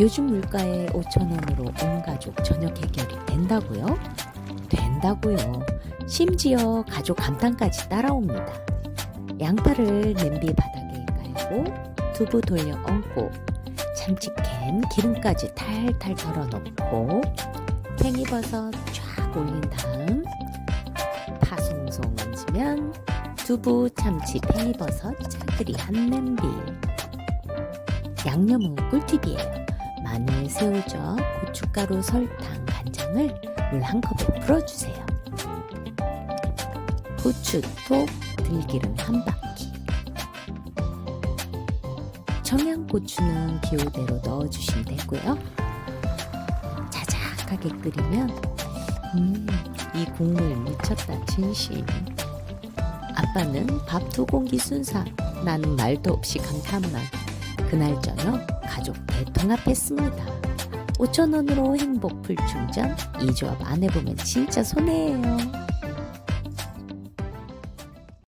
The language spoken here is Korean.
요즘 물가에 5천원으로 온 가족 저녁 해결이 된다고요? 된다고요. 심지어 가족 감탄까지 따라옵니다. 양파를 냄비 바닥에 깔고 두부 돌려 얹고 참치캔 기름까지 탈탈 덜어 넣고 팽이버섯 쫙 올린 다음 파송송 얹으면 두부, 참치, 팽이버섯, 짜글이 한 냄비 양념은 꿀팁이에요. 마늘, 새우젓, 고춧가루, 설탕, 간장을 물 한 컵에 풀어주세요. 후추, 톡, 들기름 한 바퀴. 청양고추는 기호대로 넣어주시면 되고요. 자작하게 끓이면 음, 이 국물 미쳤다 진심. 아빠는 밥 두 공기 순삭, 나는 말도 없이 감탄만. 그날 저녁 가족 대통합했습니다. 5천원으로 행복 풀충전 이 조합 안 해보면 진짜 손해예요.